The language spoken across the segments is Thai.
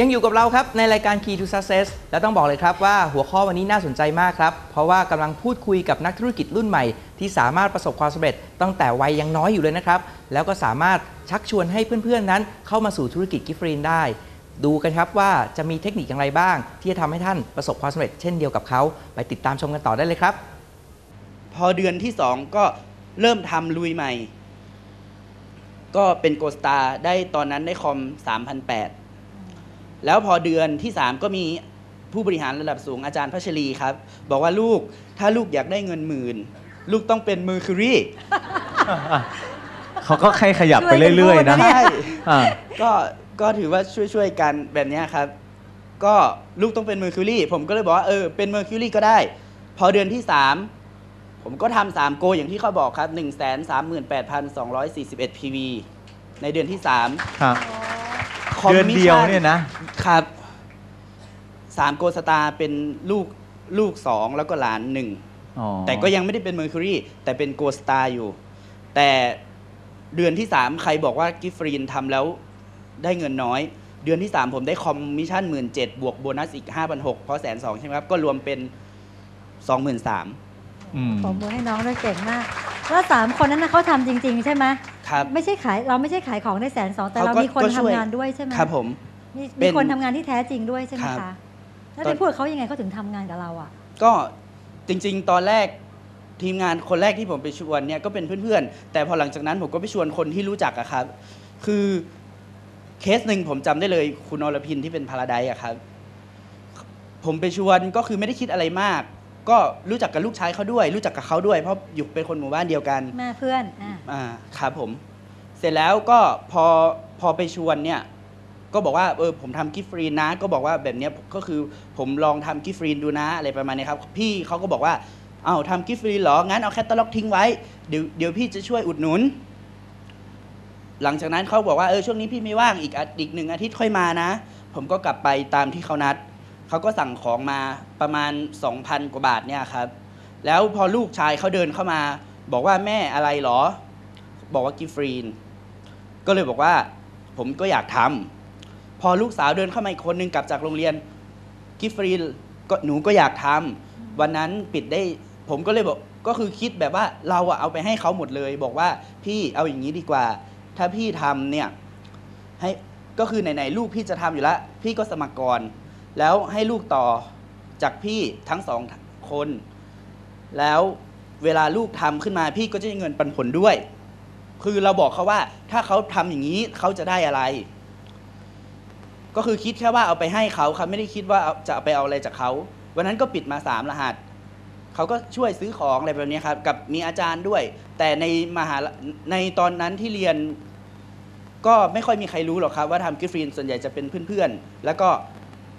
ยังอยู่กับเราครับในรายการ Key to Success และต้องบอกเลยครับว่าหัวข้อวันนี้น่าสนใจมากครับ เพราะว่ากำลังพูดคุยกับนักธุรกิจรุ่นใหม่ ที่สามารถประสบความสำเร็จตั้งแต่วัยยังน้อยอยู่เลยนะครับ แล้วก็สามารถชักชวนให้เพื่อนๆนั้น เข้ามาสู่ธุรกิจกิฟฟรีนได้ ดูกันครับว่าจะมีเทคนิคอย่างไรบ้าง ที่จะทำให้ท่านประสบความสำเร็จเช่นเดียวกับเขาไปติดตามชมกันต่อได้เลยครับ พอเดือนที่สองก็เริ่มทำลุยใหม่ ก็เป็นโกสตาได้ตอนนั้นได้คอม3,800 แล้วพอเดือนที่ 3 ก็มีผู้บริหารระดับสูงอาจารย์พัชรีครับ บอกว่าลูกถ้าลูกอยากได้เงินหมื่น ลูกต้องเป็นมือคิรีเขาก็ใครขยับไปเรื่อยๆนะใช่อ่าก็ก็ถือว่าช่วยๆกันแบบเนี้ยครับ ก็ลูกต้องเป็นเมอร์คิวรีผมก็เลยบอกว่าเออเป็นเมอร์คิวรีก็ได้ พอเดือนที่3ผมก็ทำสามโกอย่างที่เขาบอกครับ1 3 8 2 4 1 PV ในเดือนที่3ครับ เดือนเดียวเนี่ยนะ ครับสามโกสตาร์เป็นลูกลูก2แล้วก็หลานหนึ่ง อ๋อแต่ก็ยังไม่ได้เป็น Mercury แต่เป็น Gold Star อยู่ แต่เดือนที่ 3 ใครบอกว่ากิฟฟรีนทำแล้วได้เงินน้อย เดือนที่ 3 ผมได้คอมมิชชั่น 1 7ื่นบวกโบนัสอีก 5,600เพราะแสนสองใช่ไหมครับ ก็รวมเป็น 23,000 อืม ผมมือให้น้องด้วยเก่งมาก แล้วสามคนนั้นนะเขาทำจริง ๆ ใช่ไหม ครับไม่ใช่ขายเราไม่ใช่ขายของได้แสนสองแต่เขาเราก็มีคนก็ทำช่วยงานด้วยใช่ไหมครับผมมีเป็มีนคนทำงานที่แท้จริงด้วยใช่ไหมครับคะแล้วตอนไปพูดกับเขายังไงเขาถึงทำงานกับเราอะ ก็จริง ๆ ตอนแรกทีมงานคนแรกที่ผมไปชวนเนี่ยก็เป็นเพื่อนๆ แต่พอหลังจากนั้นผมก็ไปชวนคนที่รู้จักอะครับ คือเคสหนึ่งผมจำได้เลยคุณอรพินที่เป็นพาราไดอะครับ ผมไปชวนก็คือไม่ได้คิดอะไรมาก ก็รู้จักกับลูกชายเขาด้วย รู้จักกับเขาด้วย เพราะอยู่เป็นคนหมู่บ้านเดียวกันแม่เพื่อนอะอ่าครับผม เสร็จแล้วก็พอพอไปชวนเนี่ย ก็บอกว่าเออผมทำกิฟต์ฟรีนะ ก็บอกว่าแบบเนี้ยก็คือผมลองทำกิฟต์ฟรีดูนะอะไรประมาณนี้ครับ พี่เขาก็บอกว่าเอ้าทำกิฟต์ฟรีเหรอ งั้นเอาแคตตาล็อกทิ้งไว้ เดี๋ยวเดี๋ยวพี่จะช่วยอุดหนุน หลังจากนั้นเขาบอกว่าเออช่วงนี้พี่ไม่ว่างอีกอาอีกหนึ่งอาทิตย์ค่อยมานะ ผมก็กลับไปตามที่เขานัด เขาก็สั่งของมาประมาณ 2,000 กว่าบาทเนี่ยครับ แล้วพอลูกชายเขาเดินเข้ามา บอกว่าแม่อะไรเหรอ บอกว่ากิฟฟรีน ก็เลยบอกว่าผมก็อยากทำพอลูกสาวเดินเข้ามาอีกคนนึงกลับจากโรงเรียนกิฟฟรีนก็หนูก็อยากทำวันนั้นปิดได้ผมก็เลยบอกก็คือคิดแบบว่าเราอะเอาไปให้เขาหมดเลย บอกว่าพี่เอาอย่างนี้ดีกว่า ถ้าพี่ทำเนี่ยให้ก็คือไหนๆลูกพี่จะทำอยู่แล้วพี่ก็สมัครก่อน แล้วให้ลูกต่อจากพี่ทั้งสองคน แล้วเวลาลูกทำขึ้นมาพี่ก็จะได้เงินปันผลด้วย คือเราบอกเขาว่าถ้าเขาทำอย่างนี้เขาจะได้อะไร ก็คือคิดแค่ว่าเอาไปให้เขาครับไม่ได้คิดว่าจะไปเอาอะไรจากเขาวันนั้นก็ปิดมาสามรหัสเขาก็ช่วยซื้อของอะไรแบบนี้ครับ กับมีอาจารย์ด้วย แต่ในมหาลในตอนนั้นที่เรียน ก็ไม่ค่อยมีใครรู้หรอกครับ ว่าทำกิฟต์ฟรีนส่วนใหญ่จะเป็นเพื่อนๆแล้วก็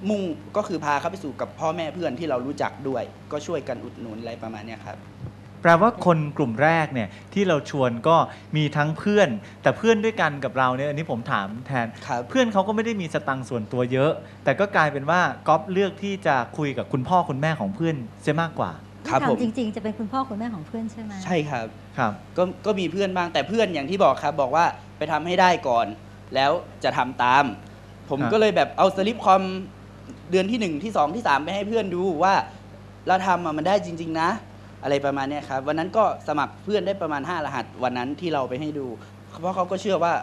มุ่งก็คือพาเขาไปสู่กับพ่อแม่เพื่อนที่เรารู้จักด้วย ก็ช่วยกันอุดหนุนอะไรประมาณเนี้ยครับ แปลว่าคนกลุ่มแรกเนี่ยที่เราชวนก็มีทั้งเพื่อน แต่เพื่อนด้วยกันกับเราเนี่ยอันนี้ผมถามแทน ครับ เพื่อนเขาก็ไม่ได้มีสตังค์ส่วนตัวเยอะ แต่ก็กลายเป็นว่าก๊อฟเลือกที่จะคุยกับคุณพ่อคุณแม่ของเพื่อนเสียมากกว่าครับที่ผมทำจริง ๆ จะเป็นคุณพ่อคุณแม่ของเพื่อนใช่ไหม ใช่ครับ ครับ ก็ก็มีเพื่อนบ้างแต่เพื่อนอย่างที่บอกครับบอกว่าไปทำให้ได้ก่อน แล้วจะทำตาม ผมครับก็เลยแบบเอาสลิปคอม เดือนที่หนึ่งที่สองที่สามไปให้เพื่อนดูว่าเราทำอะมันได้จริง ๆ นะ อะไรประมาณเนี้ยครับวันนั้นก็สมัครเพื่อนได้ประมาณ 5 รหัส วันนั้นที่เราไปให้ดู เพราะเขาก็เชื่อว่า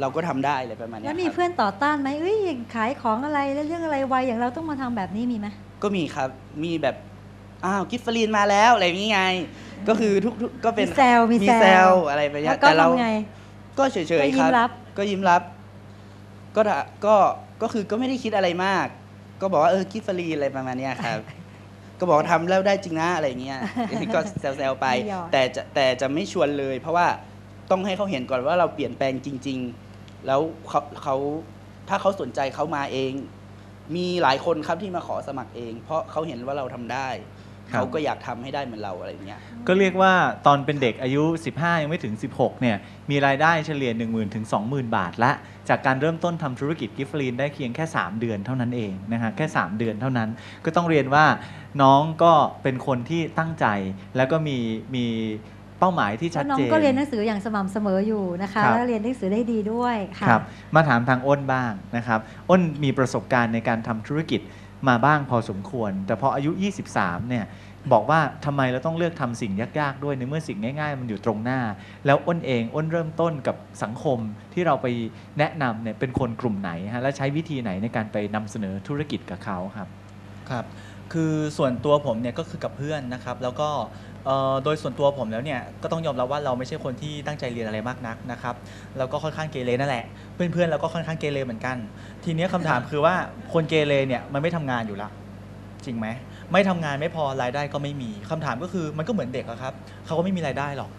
เราก็ทำได้อะไรประมาณเนี้แล้ยวมีครับเพื่อนต่อต้านไหมเอ้ยขายของอะไรแล้วเรื่องอะไรวัยอย่างเราต้องมาทำแบบนี้มีไหมก็มีครับมีแบบอ้าวกิฟฟรีนมาแล้วอะไรอย่างงี้ไง ก็คือทุกๆก็เป็นมีแซวมีมีแซแซววอะไรไปเนี้แล้ยวก็แต่เราทำไง ก็เฉยก็ๆยิ้คมรับรับก็ยิ้มรับ ก็ถาก็ก็คือก็ไม่ได้คิดอะไรมาก ก็บอกว่าเออคิดฟรีอะไรประมาณเนี้ยครับ ก็บอกว่าทำแล้วได้จริงนะอะไรอย่างเงี้ยก็แซวๆไปไม่หยอดแต่จะแต่จะไม่ชวนเลย เพราะว่าต้องให้เขาเห็นก่อนว่าเราเปลี่ยนแปลงจริง ๆ แล้วเขาเขาถ้าเขาสนใจเขามาเอง มีหลายคนครับที่มาขอสมัครเอง เพราะเขาเห็นว่าเราทำได้ ครับ เขาก็อยากทำให้ได้เหมือนเราอะไรอย่างเงี้ย ก็เรียกว่าตอนเป็นเด็กอายุ 15 ยังไม่ถึง 16 เนี่ย มีรายได้เฉลี่ย 1 0,000 ถึง 20,000 บาทละ จากการเริ่มต้นทำธุรกิจกิฟต์ลีนได้เพียงแค่ 3 เดือนเท่านั้นเองนะฮะ แค่ 3 เดือนเท่านั้น ก็ต้องเรียนว่าน้องก็เป็นคนที่ตั้งใจ แล้วก็มีมีเป้าหมายที่ชัดแล้วน้อเจงน ก็เรียนหนังสืออย่างสม่ำเสมออยู่นะคะ ครับ แล้วเรียนหนังสือได้ดีด้วยค่ะ ครับมาถามทางอ้นบ้างนะครับ อ้นมีประสบการณ์ในการทำธุรกิจ มาบ้างพอสมควร แต่พออายุ 23 เนี่ยบอกว่าทำไมเราต้องเลือกทำสิ่งยากๆด้วยในเมื่อสิ่งง่าย ๆ มันอยู่ตรงหน้า แล้วอ้นเองอ้นเริ่มต้นกับสังคมที่เราไปแนะนำเนี่ยเป็นคนกลุ่มไหนฮะและใช้วิธีไหนในการไปนำเสนอธุรกิจกับเขาครับครับ คือส่วนตัวผมเนี่ยก็คือกับเพื่อนนะครับ แล้วก็ โดยส่วนตัวผมแล้วเนี่ยก็ต้องยอมรับว่าเราไม่ใช่คนที่ตั้งใจเรียนอะไรมากนักนะครับแล้วก็ค่อนข้างเกเรนั่นแหละ เพื่อนๆเราก็ค่อนข้างเกเรเหมือนกัน ทีเนี้ยคำถามคือว่าคนเกเรเนี่ยมันไม่ทำงานอยู่ละจริงไหมไม่ทำงานไม่พอรายได้ก็ไม่มีคำถามก็คือมันก็เหมือนเด็กอะครับเขาก็ไม่มีรายได้หรอก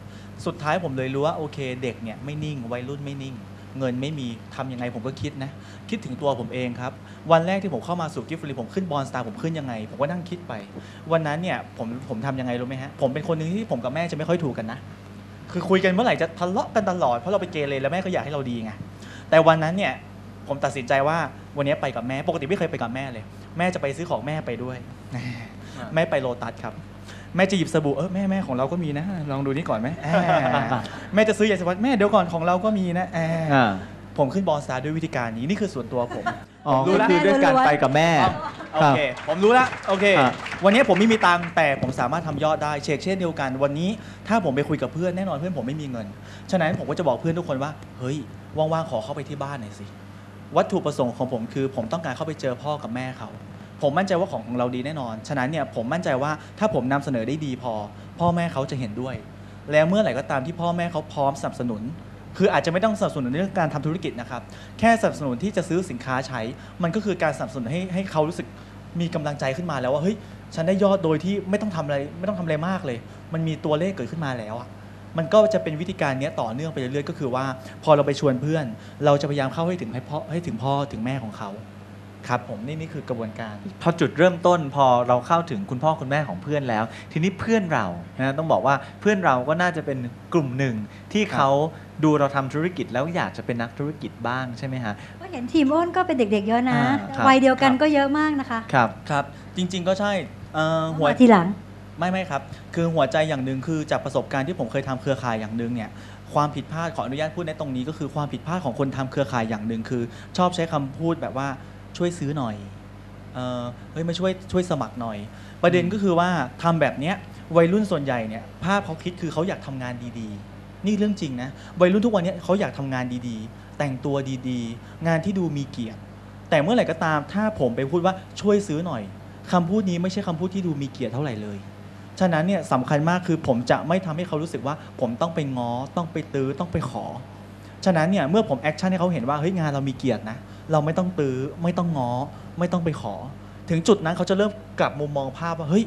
สุดท้ายผมเลยรู้ว่าโอเค เด็กเนี่ยไม่นิ่งวัยรุ่นไม่นิ่ง เงินไม่มีทำยังไงผมก็คิดนะ คิดถึงตัวผมเองครับ วันแรกที่ผมเข้ามาสู่กิฟต์ฟรีผมขึ้นบอลสตาร์ผมขึ้นยังไง ผมก็นั่งคิดไป วันนั้นเนี่ยผมผมทำยังไงรู้ไหมฮะ ผมเป็นคนหนึ่งที่ผมกับแม่จะไม่ค่อยถูกกันนะ คือคุยกันเมื่อไหร่จะทะเลาะกันตลอด เพราะเราไปเกเรแล้วแม่ก็อยากให้เราดีไง แต่วันนั้นเนี่ยผมตัดสินใจว่าวันนี้ไปกับแม่ ปกติไม่เคยไปกับแม่เลย แม่จะไปซื้อของแม่ไปด้วย แม่ไปโลตัสครับ แม่จะหยิบสบู่เออแม่แม่ของเราก็มีนะ ลองดูนี่ก่อนไหมอ่าแม่จะซื้อยาสีฟันแม่เดี๋ยวก่อนของเราก็มีนะอ่าอ่าผมขึ้นบอลสตาร์ด้วยวิธีการนี้นี่คือส่วนตัวผม อ๋อผมรู้ก็แล้วคือด้วยการไปกับแม่ โอเค ผมรู้แล้วโอเค อะ วันนี้ผมไม่มีตังค์แต่ผมสามารถทำยอดได้เชกเช่นเดียวกัน วันนี้ถ้าผมไปคุยกับเพื่อนแน่นอนเพื่อนผมไม่มีเงิน ฉะนั้นผมก็จะบอกเพื่อนทุกคนว่า เฮ้ย ว่างๆ ขอเข้าไปที่บ้านหน่อยสิ วัตถุประสงค์ของผมคือ ผมต้องการเข้าไปเจอพ่อกับแม่เขา ผมมั่นใจว่าของของเราดีแน่นอน ฉะนั้นเนี่ยผมมั่นใจว่าถ้าผมนำเสนอได้ดีพอ พ่อแม่เขาจะเห็นด้วย แล้วเมื่อไหร่ก็ตามที่พ่อแม่เขาพร้อมสนับสนุน คืออาจจะไม่ต้องสนับสนุนในเรื่องการทำธุรกิจนะครับ แค่สนับสนุนที่จะซื้อสินค้าใช้ มันก็คือการสนับสนุนให้ให้เขารู้สึกมีกำลังใจขึ้นมาแล้วว่าเฮ้ยฉันได้ยอดโดยที่ไม่ต้องทำอะไรไม่ต้องทำอะไรมากเลย มันมีตัวเลขเกิดขึ้นมาแล้วอะมันก็จะเป็นวิธีการเนี้ยต่อเนื่องไปเรื่อยๆก็คือว่า พอเราไปชวนเพื่อน เราจะพยายามเข้าให้ถึงให้พ่อให้ถึงพ่อถึงแม่ของเขา ครับผมนี่นี่คือกระบวนการ พอจุดเริ่มต้นพอเราเข้าถึงคุณพ่อคุณแม่ของเพื่อนแล้ว ทีนี้เพื่อนเรานะต้องบอกว่าเพื่อนเราก็น่าจะเป็นกลุ่มหนึ่งที่เขาดูเราทำธุรกิจแล้วอยากจะเป็นนักธุรกิจบ้างใช่ไหมฮะก็เห็นทีมอ้นก็เป็นเด็กๆเยอะนะอ่าครับวัยเดียวกันครับก็เยอะมากนะคะครับครับจริง ๆ ก็ใช่เอ่อหัวมาทีหลังไม่ไม่ครับ คือหัวใจอย่างหนึ่งคือจากประสบการณ์ที่ผมเคยทำเครือข่ายอย่างหนึ่งเนี่ยความผิดพลาดขออนุญาตพูดในตรงนี้ก็คือความผิดพลาดของคนทำเครือข่ายอย่างหนึ่งคือ ชอบใช้คำพูดแบบว่า ช่วยซื้อหน่อยเออเฮ้ยมาช่วยช่วยสมัครหน่อย ประเด็นก็คือว่าทำแบบเนี้ยวัยรุ่นส่วนใหญ่เนี่ยภาพเขาคิดคือเขาอยากทำงานดีๆ นี่เรื่องจริงนะวัยรุ่นทุกวันเนี้ยเขาอยากทำงานดีๆ แต่งตัวดีๆ งานที่ดูมีเกียรติ แต่เมื่อไหร่ก็ตามถ้าผมไปพูดว่าช่วยซื้อหน่อยคำพูดนี้ไม่ใช่คำพูดที่ดูมีเกียรติเท่าไหร่เลยฉะนั้นเนี่ยสำคัญมากคือผมจะไม่ทำให้เขารู้สึกว่า ผมต้องไปง้อต้องไปตื้อต้องไปขอ ฉะนั้นเนี่ยเมื่อผมแอคชั่นให้เขาเห็นว่าเฮ้ยงานเรามีเกียรตินะ เราไม่ต้องตื้อไม่ต้องง้อไม่ต้องไปขอ ถึงจุดนั้นเขาจะเริ่มกลับมุมมองภาพว่าเฮ้ย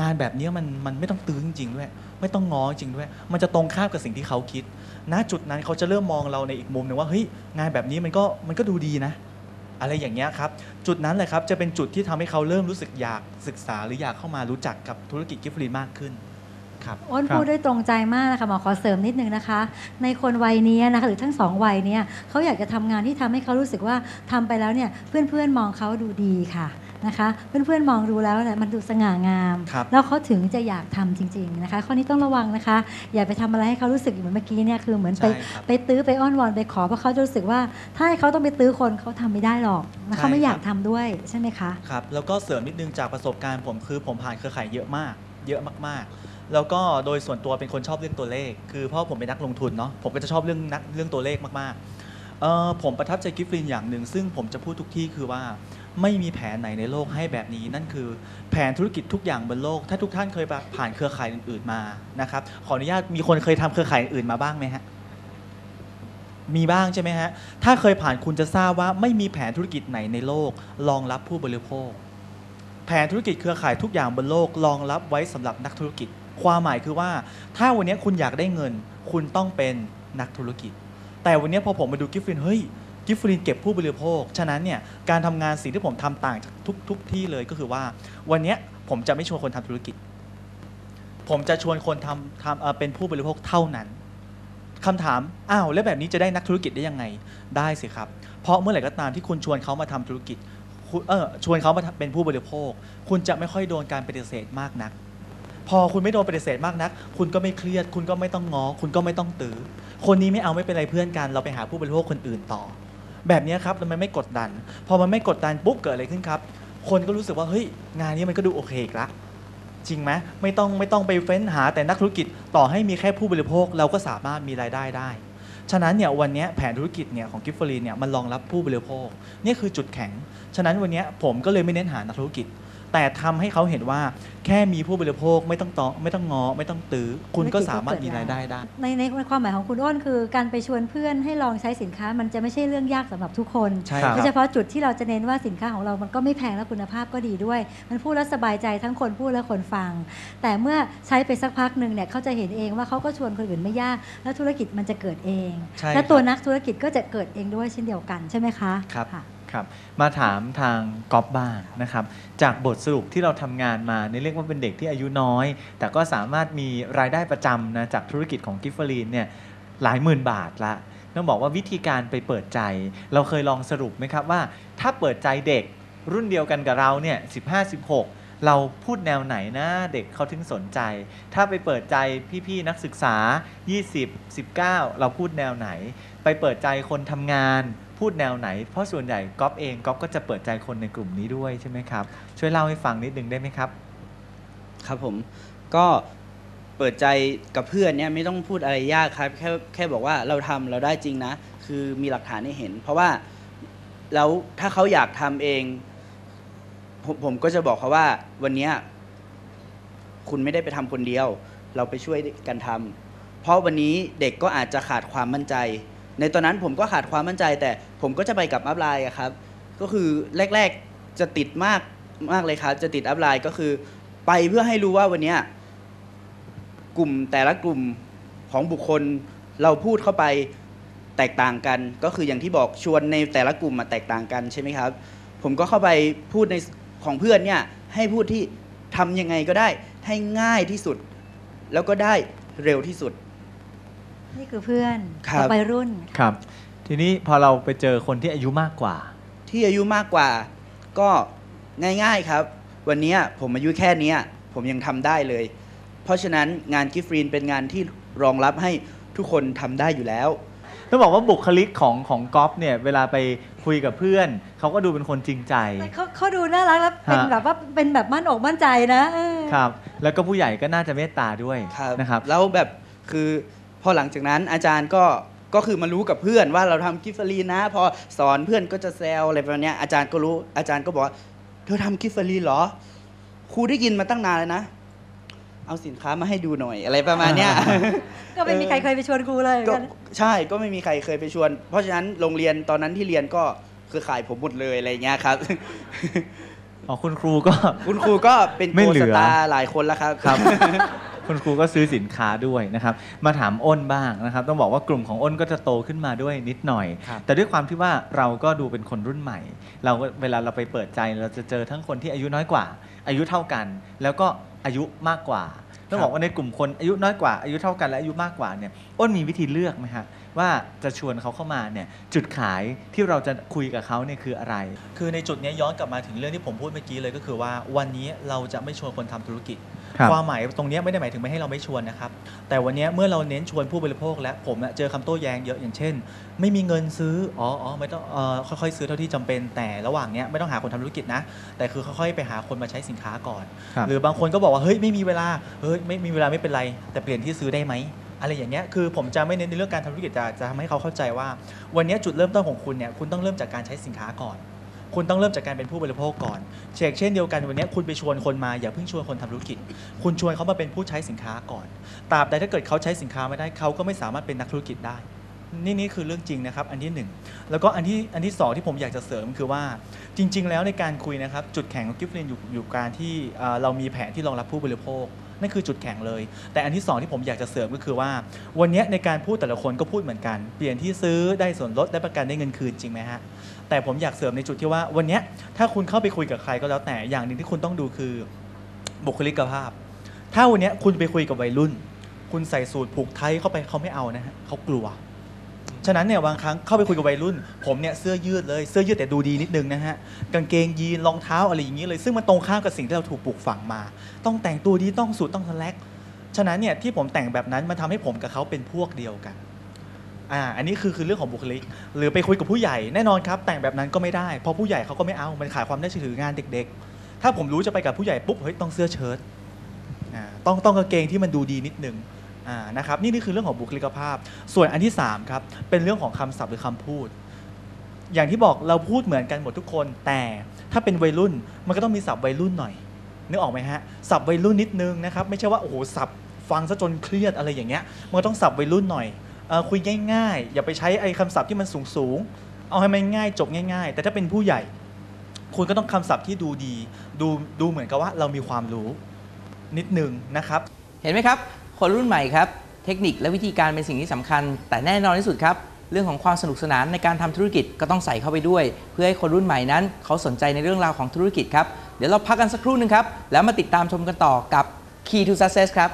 งานแบบนี้มันมันไม่ต้องตื้อจริงๆด้วยไม่ต้องง้อจริงด้วย มันจะตรงข้ามกับสิ่งที่เขาคิด ณจุดนั้นเขาจะเริ่มมองเราในอีกมุมหนึ่งว่าเฮ้ยงานแบบนี้มันก็มันก็ดูดีนะ อะไรอย่างเงี้ยครับ จุดนั้นแหละครับจะเป็นจุดที่ทำให้เขาเริ่มรู้สึกอยากศึกษาหรืออยากเข้ามารู้จักกับธุรกิจกิฟต์ฟรีมากขึ้น อ้นครับพูดได้ตรงใจมากนะคะหมอขอเสริมนิดนึงนะคะ ในคนวัยนี้นะคะหรือทั้งสองวัยเนี่ยเขาอยากจะทำงานที่ทำให้เขารู้สึกว่าทำไปแล้วเนี่ยเพื่อนๆมองเขาดูดีค่ะนะคะเพื่อนๆมองดูแล้วเนี่ยมันดูสง่างามครับแล้วเขาถึงจะอยากทำจริง ๆนะคะ ข้อนี้ต้องระวังนะคะ อย่าไปทำอะไรให้เขารู้สึกเหมือนเมื่อกี้เนี่ยคือเหมือนไปใช่ครับไปตื้อไปอ้อนวอนไปขอเพราะเขาจะรู้สึกว่า ถ้าให้เขาต้องไปตื้อคนเขาทำไม่ได้หรอกและเขาไม่ใช่อยากครับทำด้วยใช่ไหมคะครับแล้วก็เสริมนิดนึงจากประสบการณ์ผมคือผมผ่านเครือข่ายเยอะมาก เยอะมากๆ แล้วก็โดยส่วนตัวเป็นคนชอบเรื่องตัวเลข คือพราะผมเป็นนักลงทุนเนาะผมก็จะชอบเรื่องนักเรื่องตัวเลขมากๆเอ่อผมประทับใจกิฟต์ฟลินอย่างหนึ่งซึ่งผมจะพูดทุกที่คือว่าไม่มีแผนไหนในโลกให้แบบนี้ นั่นคือแผนธุรกิจทุกอย่างบนโลก ถ้าทุกท่านเคยผ่านเครือข่ายอื่นๆมานะครับขออนุญาตมีคนเคยทำเครือข่ายอื่นมาบ้างไหมฮะมีบ้างใช่ไหมฮะ ถ้าเคยผ่านคุณจะทราบว่าไม่มีแผนธุรกิจไหนในโลก รองรับผู้บริโภค แผนธุรกิจเครือข่ายทุกอย่างบนโลกรองรับไว้สำหรับนักธุรกิจ ความหมายคือว่า ถ้าวันนี้คุณอยากได้เงิน คุณต้องเป็นนักธุรกิจ แต่วันนี้พอผมมาดูกิฟฟินเฮ้ยกิฟฟินเก็บผู้บริโภค ฉะนั้นเนี่ยการทำงานสิ่งที่ผมทำต่างจากทุกทุกที่เลยก็คือว่า วันนี้ผมจะไม่ชวนคนทำธุรกิจ ผมจะชวนคนทำทำเป็นผู้บริโภคเท่านั้นคำถาม อ้าว แล้วแบบนี้จะได้นักธุรกิจได้ยังไง ได้สิครับ เพราะเมื่อไหร่ก็ตามที่คุณชวนเขามาทำธุรกิจ เออชวนเขามาเป็นผู้บริโภค คุณจะไม่ค่อยโดนการปฏิเสธมากนัก พอคุณไม่โดนปฏิเสธมากนัก คุณก็ไม่เครียด คุณก็ไม่ต้องงอ คุณก็ไม่ต้องตื้อคนนี้ไม่เอาไม่เป็นไรเพื่อนกัน เราไปหาผู้บริโภคคนอื่นต่อ แบบนี้ครับแล้วมันไม่กดดัน พอมันไม่กดดันปุ๊บเกิดอะไรขึ้นครับ คนก็รู้สึกว่าเฮ้ยงานนี้มันก็ดูโอเคอีกละจริงไหมไม่ต้องไม่ต้องไปเฟ้นหาแต่นักธุรกิจต่อให้มีแค่ผู้บริโภคเราก็สามารถมีรายได้ได้ ฉะนั้นเนี่ยวันนี้แผนธุรกิจเนี่ยของกิฟฟรีเนี่ยมันรองรับผู้บริโภคนี่คือจุดแข็ง ฉะนั้นวันนี้ผมก็เลยไม่เน้นหานักธุรกิจ แต่ทำให้เขาเห็นว่าแค่มีผู้บริโภคไม่ต้องตอไม่ต้องงอ ไม่ต้องตื้อคุณก็สามารถมีรายได้ได้ ในในความหมายของคุณอ้นคือ การไปชวนเพื่อนให้ลองใช้สินค้า มันจะไม่ใช่เรื่องยากสำหรับทุกคนใช่ครับโดยเฉพาะจุดที่เราจะเน้นว่าสินค้าของเรามันก็ไม่แพงและคุณภาพก็ดีด้วย มันพูดแล้วสบายใจทั้งคนพูดและคนฟัง แต่เมื่อใช้ไปสักพักหนึ่งเนี่ยเขาจะเห็นเองว่าเขาก็ชวนคนอื่นไม่ยาก แล้วธุรกิจมันจะเกิดเองใช่และครับตัวนักธุรกิจก็จะเกิดเองด้วยเช่นเดียวกันใช่ไหมคะครับะ ครับมาถามทางก๊อฟบ้างนะครับจากบทสรุปที่เราทำงานมาในเรียกว่าเป็นเด็กที่อายุน้อย แต่ก็สามารถมีรายได้ประจำนะจากธุรกิจของกิฟเฟอรีนเนี่ยหลายหมื่นบาทละต้องบอกว่าวิธีการไปเปิดใจ เราเคยลองสรุปไหมครับว่า ถ้าเปิดใจเด็กรุ่นเดียวกันกับเราเนี่ย15 16เราพูดแนวไหนนะเด็กเขาถึงสนใจ ถ้าไปเปิดใจพี่ๆนักศึกษา 20 19 เราพูดแนวไหน ไปเปิดใจคนทำงาน พูดแนวไหน เพราะส่วนใหญ่ก๊อฟเองก๊อฟก็จะเปิดใจคนในกลุ่มนี้ด้วยใช่ไหมครับ ช่วยเล่าให้ฟังนิดนึงได้ไหมครับ ครับผมก็เปิดใจกับเพื่อนเนี่ยไม่ต้องพูดอะไรยากครับแค่แค่บอกว่าเราทำเราได้จริงนะ คือมีหลักฐานให้เห็น เพราะว่าแล้วถ้าเขาอยากทำเองผมผมก็จะบอกเขาว่าวันนี้คุณไม่ได้ไปทำคนเดียว เราไปช่วยกันทำเพราะวันนี้เด็กก็อาจจะขาดความมั่นใจ ในตอนนั้นผมก็ขาดความมั่นใจ แต่ผมก็จะไปกับอัพไลน์ครับ ก็คือแรกๆจะติดมากมากเลยครับ จะติดอัพไลน์ก็คือ ไปเพื่อให้รู้ว่าวันนี้กลุ่มแต่ละกลุ่มของบุคคลเราพูดเข้าไปแตกต่างกัน ก็คืออย่างที่บอกชวนในแต่ละกลุ่มมาแตกต่างกันใช่ไหมครับ ผมก็เข้าไปพูดในของเพื่อนเนี่ยให้พูดที่ทำยังไงก็ได้ให้ง่ายที่สุด แล้วก็ได้เร็วที่สุด นี่คือเพื่อนครับกับ วัยรุ่น ครับ ทีนี้พอเราไปเจอคนที่อายุมากกว่า ที่อายุมากกว่าก็ง่ายๆครับ วันเนี้ยผมอายุแค่เนี้ยผมยังทำได้เลย เพราะฉะนั้นงานกิฟต์ฟรีนเป็นงานที่รองรับให้ทุกคนทำได้อยู่แล้ว ต้องบอกว่าบุคลิกของของก๊อฟเนี่ย เวลาไปคุยกับเพื่อน เขาก็ดูเป็นคนจริงใจเขาเขาดูน่ารักแล้วเป็นฮะ แบบว่าเป็นแบบมั่นอกมั่นใจนะเออ ครับ แล้วก็ผู้ใหญ่ก็น่าจะเมตตาด้วยครับนะครับ แล้วแบบคือ พอหลังจากนั้นอาจารย์ก็ก็คือมารู้กับเพื่อนว่าเราทำกิฟต์ฟรีนนะ พอสอนเพื่อนก็จะแซวอะไรประมาณเนี้ยอาจารย์ก็รู้อาจารย์ก็บอกว่าเธอทำกิฟต์ฟรีนเหรอครูได้ยินมาตั้งนานแล้วนะ เอาสินค้ามาให้ดูหน่อยอะไรประมาณเนี้ยก็ไม่มีใครเคยไปชวนครูเลยเหมือนก็กันใช่ก็ไม่มีใครเคยไปชวน เพราะฉะนั้นโรงเรียนตอนนั้นที่เรียนก็คือขายผมหมดเลยอะไรเงี้ยครับอ๋อคุณครูก็ คุณครูก็เป็นไม่โกเหลืสอตาร์หลายคนแล้วครับครับ คุณครูก็ซื้อสินค้าด้วยนะครับมาถามอ้นบ้างนะครับ ต้องบอกว่ากลุ่มของอ้นก็จะโตขึ้นมาด้วยนิดหน่อย ครับ แต่ด้วยความที่ว่าเราก็ดูเป็นคนรุ่นใหม่ เราก็เวลาเราไปเปิดใจเราจะเจอทั้งคนที่อายุน้อยกว่า อายุเท่ากัน แล้วก็อายุมากกว่าต้องบอกว่าในกลุ่มคนอายุน้อยกว่าอายุเท่ากันและอายุมากกว่าเนี่ยอ้นมีวิธีเลือกไหมฮะว่าจะชวนเขาเข้ามาเนี่ยจุดขายที่เราจะคุยกับเขาเนี่ยคืออะไร คือในจุดเนี้ยย้อนกลับมาถึงเรื่องที่ผมพูดเมื่อกี้เลยก็คือว่าวันนี้เราจะไม่ชวนคนทำธุรกิจ ครับความหมายตรงเนี้ยไม่ได้หมายถึงไม่ให้เราไม่ชวนนะครับ แต่วันเนี้ยเมื่อเราเน้นชวนผู้บริโภคและผมน่ะเจอคำโต้แย้งเยอะอย่างเช่น ไม่มีเงินซื้ออ๋ออ๋อไม่ต้องเอ่อค่อยๆซื้อเท่าที่จำเป็นแต่ระหว่างเนี้ยไม่ต้องหาคนทำธุรกิจนะ แต่คือค่อยๆไปหาคนมาใช้สินค้าก่อนครับหรือบางคนก็บอกว่าเฮ้ยไม่มีเวลาเฮ้ยไม่มีเวลาไม่เป็นไร แต่เปลี่ยนที่ซื้อได้ไหมอะไรอย่างเงี้ย คือผมจะไม่เน้นในเรื่องการทำธุรกิจจะจะทำให้เขาเข้าใจว่า วันเนี้ยจุดเริ่มต้นของคุณเนี่ย คุณต้องเริ่มจากการใช้สินค้าก่อน คุณต้องเริ่มจากการเป็นผู้บริโภคก่อนเช่นเช่นเดียวกันวันนี้คุณไปชวนคนมาอย่าเพิ่งชวนคนทำธุรกิจ คุณชวนเขามาเป็นผู้ใช้สินค้าก่อนตราบใดถ้าเกิดเขาใช้สินค้าไม่ได้เขาก็ไม่สามารถเป็นนักธุรกิจได้ นี่นี่คือเรื่องจริงนะครับ อันที่หนึ่งแล้วก็อันที่อันที่สองที่ผมอยากจะเสริมคือว่าจริง ๆ แล้วในการคุยนะครับจุดแข็งของกิฟต์เรนอยู่อยู่การที่เรามีแผนที่รองรับผู้บริโภค นั่นคือจุดแข็งเลย แต่อันที่สองที่ผมอยากจะเสริมก็คือว่า วันนี้ในการพูดแต่ละคนก็พูดเหมือนกัน เปลี่ยนที่ซื้อได้ส่วนลดได้ประกันได้เงินคืนจริงไหมฮะแต่ผมอยากเสริมในจุดที่ว่า วันนี้ถ้าคุณเข้าไปคุยกับใครก็แล้วแต่อย่างหนึ่งที่คุณต้องดูคือ บุคลิกภาพ ถ้าวันนี้คุณไปคุยกับวัยรุ่น คุณใส่สูตรผูกไทยเข้าไปเขาไม่เอานะฮะเขากลัว ฉะนั้นเนี่ยบางครั้งเข้าไปคุยกับวัยรุ่น ผมเนี่ยเสื้อยืดเลยเสื้อยืดแต่ดูดีนิดนึงนะฮะกางเกงยีนรองเท้าอะไรอย่างนี้เลย ซึ่งมันตรงข้ามกับสิ่งที่เราถูกปลูกฝังมา ต้องแต่งตัวดีต้องสูทต้องสแลกฉะนั้นเนี่ยที่ผมแต่งแบบนั้นมันทำให้ผมกับเขาเป็นพวกเดียวกันอ่าอันนี้คือคือเรื่องของบุคลิก หรือไปคุยกับผู้ใหญ่แน่นอนครับ แต่งแบบนั้นก็ไม่ได้เพราะผู้ใหญ่เขาก็ไม่เอามันขายความน่าเชื่อถืองานเด็ก ๆ ถ้าผมรู้จะไปกับผู้ใหญ่ปุ๊บเฮ้ยต้องเสื้อเชิ้ตอ่าต้องต้องกางเกงที่มันดูดีนิดนึง อ่านะครับนี่นี่คือเรื่องของบุคลิกภาพ ส่วนอันที่3ครับเป็นเรื่องของคำศัพท์หรือคำพูด อย่างที่บอกเราพูดเหมือนกันหมดทุกคน แต่ถ้าเป็นวัยรุ่นมันก็ต้องมีศัพท์วัยรุ่นหน่อยนึกออกไหมฮะศัพท์วัยรุ่นนิดนึงนะครับไม่ใช่ว่าโอ้โหศัพท์ฟังซะจนเครียดอะไรอย่างเงี้ยมันต้องศัพท์วัยรุ่นหน่อยอคุยง่ายๆ อย่าไปใช้ไอ้คำศัพท์ที่มันสูงๆ เอาให้มันง่ายจบง่าย ๆ แต่ถ้าเป็นผู้ใหญ่ คุณก็ต้องคำศัพท์ที่ดูดี ดูดูเหมือนกับว่าเรามีความรู้นิดนึงนะครับ เห็นไหมครับ คนรุ่นใหม่ครับ เทคนิคและวิธีการเป็นสิ่งที่สำคัญ แต่แน่นอนที่สุดครับ เรื่องของความสนุกสนานในการทำธุรกิจก็ต้องใส่เข้าไปด้วย เพื่อให้คนรุ่นใหม่นั้น เขาสนใจในเรื่องราวของธุรกิจครับ เดี๋ยวเราพักกันสักครู่หนึงครับ แล้วมาติดตามชมกันต่อกับ Key to Success ครับ